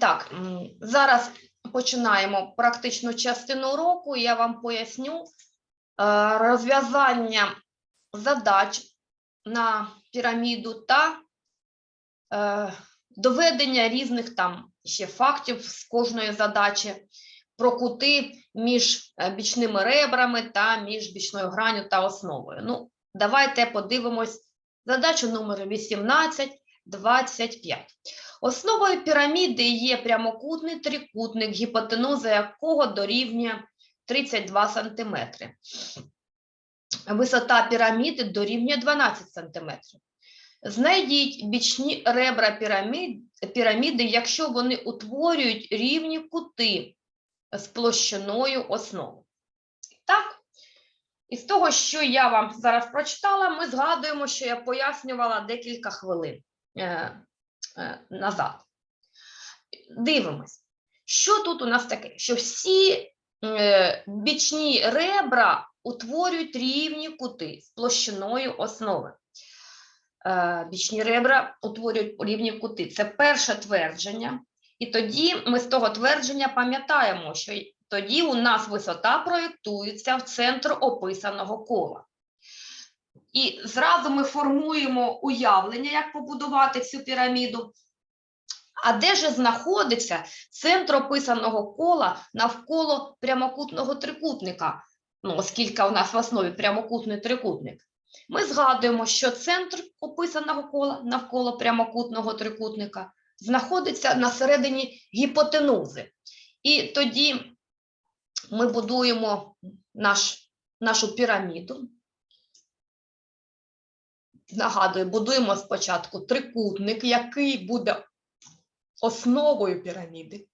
Так, зараз починаємо практичну частину уроку. Я вам поясню е, розв'язання задач на піраміду та е, доведення різних там ще фактів з кожної задачі про кути між е, бічними ребрами та між бічною граню та основою. Ну, давайте подивимось задачу номер 18, 25. Основою піраміди є прямокутний трикутник, гіпотенуза якого дорівнює 32 см. Висота піраміди дорівнює 12 см. Знайдіть бічні ребра пірамід, піраміди, якщо вони утворюють рівні кути з площиною основи. Так, із того, що я вам зараз прочитала, ми згадуємо, що я пояснювала декілька хвилин е, назад. Дивимось, що тут у нас таке? Що всі е, бічні ребра утворюють рівні кути з площиною основи. Е, бічні ребра утворюють рівні кути. Це перше твердження. І тоді ми з того твердження пам'ятаємо, що тоді у нас висота проєктується в центр описаного кола. І зразу ми формуємо уявлення, як побудувати цю піраміду. А де же знаходиться центр описаного кола навколо прямокутного трикутника? Ну, оскільки у нас в основі прямокутний трикутник. Ми згадуємо, що центр описаного кола навколо прямокутного трикутника знаходиться на середині гіпотенузи. І тоді ми будуємо наш, нашу піраміду. Нагадую, будуємо спочатку трикутник, який буде основою піраміди.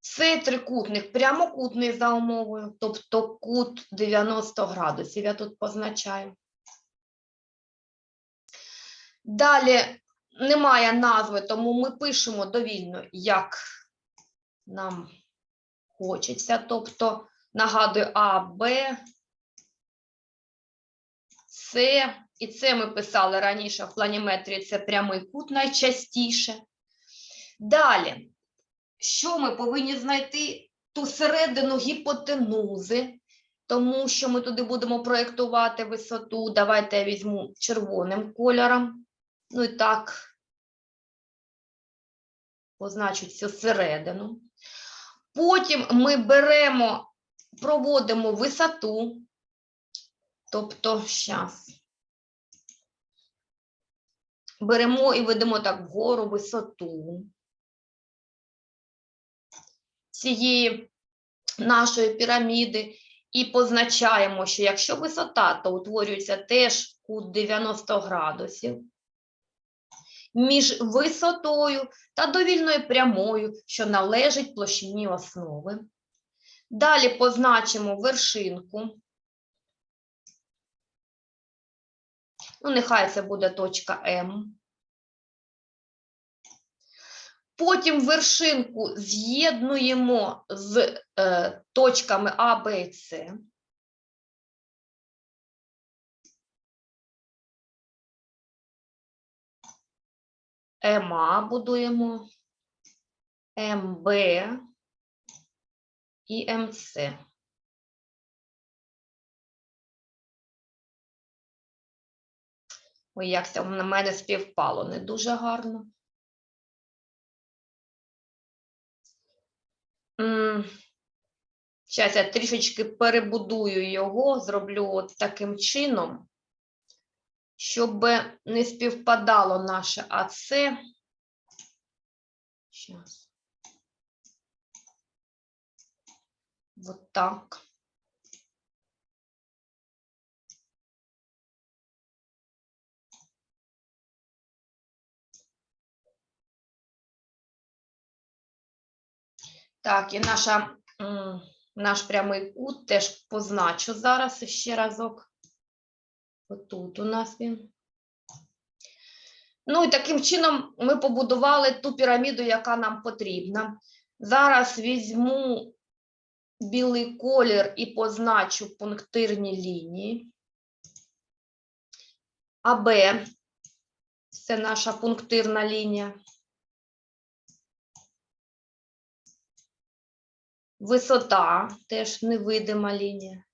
Цей трикутник прямокутний за умовою, тобто кут 90 градусів. Я тут позначаю. Далі немає назви, тому ми пишемо довільно, як нам хочеться. Тобто, нагадую, А, Б, С. І це ми писали раніше в планіметрії, це прямий кут найчастіше. Далі що ми повинні знайти ту середину гіпотенузи, тому що ми туди будемо проєктувати висоту. Давайте я візьму червоним кольором. Ну і так, позначу цю середину. Потім ми беремо, проводимо висоту, тобто, зараз. Беремо і ведемо так вгору висоту цієї нашої піраміди і позначаємо, що якщо висота, то утворюється теж кут 90 градусів між висотою та довільною прямою, що належить площині основи. Далі позначимо вершинку. Ну, нехай це буде точка М. Потім вершинку з'єднуємо з е, точками А, Б і С. МА будуємо, МБ і МС. Ой, як це на мене співпало, не дуже гарно. Зараз я трішечки перебудую його, зроблю от таким чином, щоб не співпадало наше АЦ. Зараз. Вот так. Так, і наша, наш прямий кут теж позначу зараз ще разок. Отут у нас він. Ну і таким чином ми побудували ту піраміду, яка нам потрібна. Зараз візьму білий колір і позначу пунктирні лінії. АБ це наша пунктирна лінія. Висота теж невидима лінія.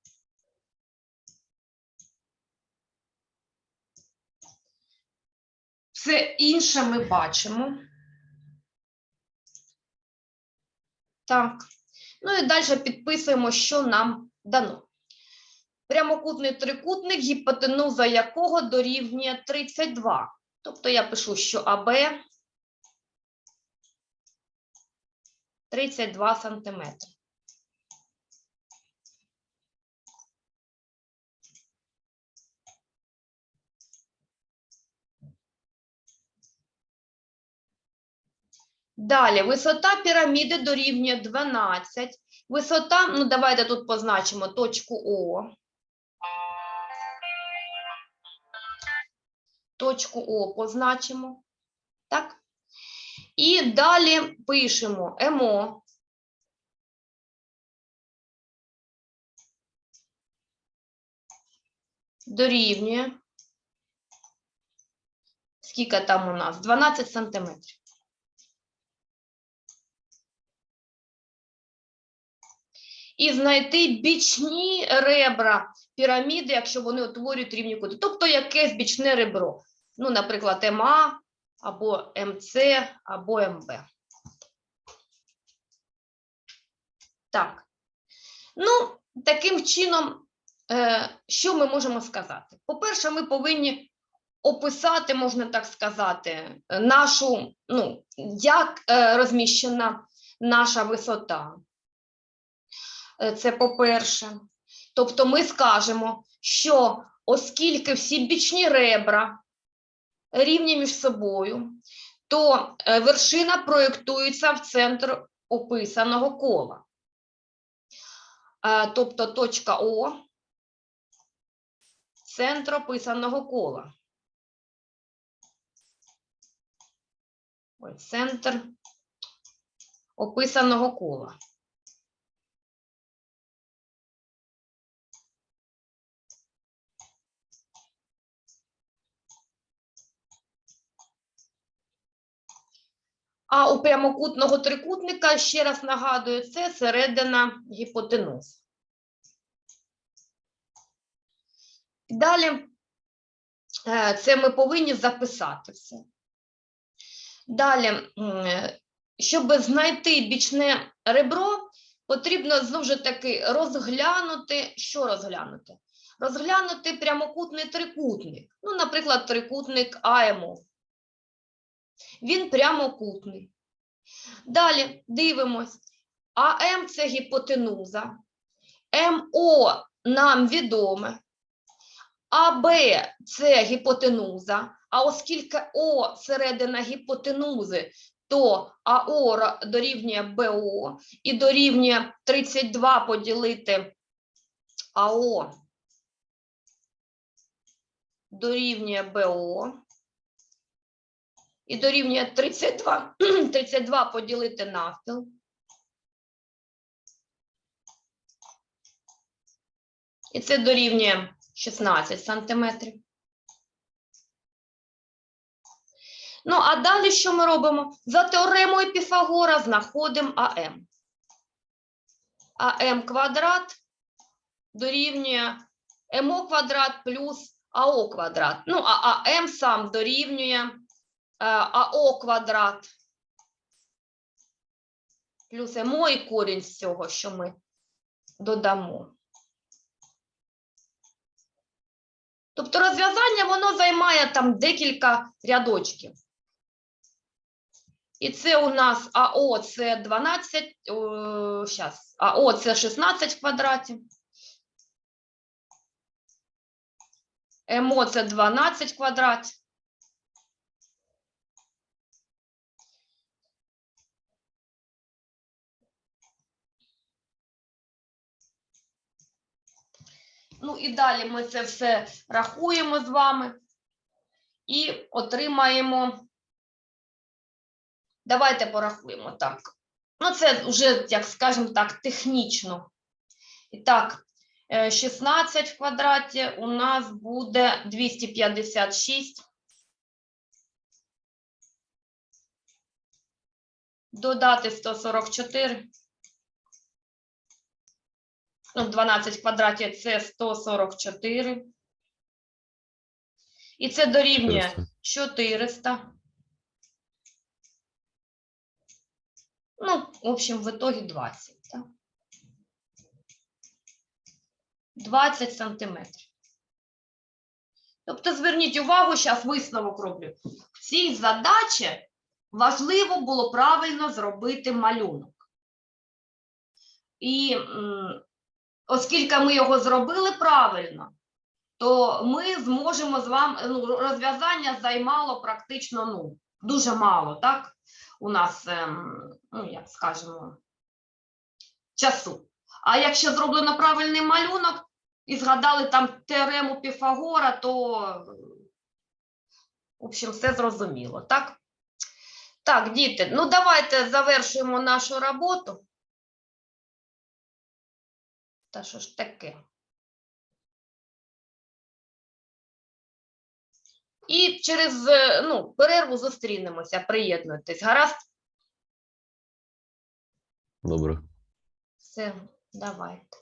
Все інше ми бачимо. Так. Ну і далі підписуємо, що нам дано. Прямокутний трикутник, гіпотенуза якого дорівнює 32. Тобто я пишу, що АБ 32 сантиметри. Далі, висота піраміди дорівнює 12. Висота, ну давайте тут позначимо точку О. Точку О позначимо. Так? І далі пишемо МО. Дорівнює. Скільки там у нас? 12 сантиметрів. І знайти бічні ребра піраміди, якщо вони утворюють рівні кути. Тобто якесь бічне ребро. Ну, наприклад, МА або МЦ або МБ. Так. Ну, таким чином, е, що ми можемо сказати? По-перше, ми повинні описати, можна так сказати, нашу, ну, як е, розміщена наша висота. Е, Це по-перше. Тобто ми скажемо, що оскільки всі бічні ребра рівні між собою, то е, вершина проєктується в центр описаного кола. Е, Тобто точка О центр описаного кола. Ой, центр описаного кола. А у прямокутного трикутника, ще раз нагадую, це середина гіпотенуз. Далі е, це ми повинні записати все. Далі, щоб знайти бічне ребро, потрібно знову ж таки розглянути, що розглянути? Розглянути прямокутний трикутник. Ну, наприклад, трикутник АМО. Він прямокутний. Далі дивимось. АМ це гіпотенуза. МО нам відоме. АБ це гіпотенуза. А оскільки О середина гіпотенузи, то АО дорівнює БО і дорівнює 32 поділити АО дорівнює БО і дорівнює 32, 32 поділити навпіл. І це дорівнює 16 сантиметрів. Ну, а далі що ми робимо? За теоремою Піфагора знаходимо АМ. АМ квадрат дорівнює МО квадрат плюс АО квадрат. Ну, а АМ сам дорівнює АО квадрат плюс МО і корінь з цього, що ми додамо. Тобто розв'язання воно займає там декілька рядочків. І це у нас АО це 12, о, щас, АО це 16 в. МО це 12 в. Ну і далі ми це все рахуємо з вами і отримаємо. Давайте порахуємо так. Ну, це вже, як скажемо так, технічно. І так, Е, 16 в квадраті у нас буде 256. Додати 144. Ну, 12 в квадраті це 144. І це дорівнює 400. 400. Ну, в общем, в итоге 20. Да? 20 сантиметрів. Тобто, зверніть увагу, зараз висновок роблю. В цій задачі важливо було правильно зробити малюнок. І оскільки ми його зробили правильно, то ми зможемо з вами, ну, розв'язання займало практично ну, дуже мало, так? У нас, ем, ну, як скажемо, часу. А якщо зроблено правильний малюнок і згадали там теорему Піфагора, то, в общем, все зрозуміло, так? Так, діти, ну давайте завершуємо нашу роботу. Та що ж таке? І через е, ну, перерву зустрінемося, приєднуйтесь. Гаразд? Добре. Все, давайте.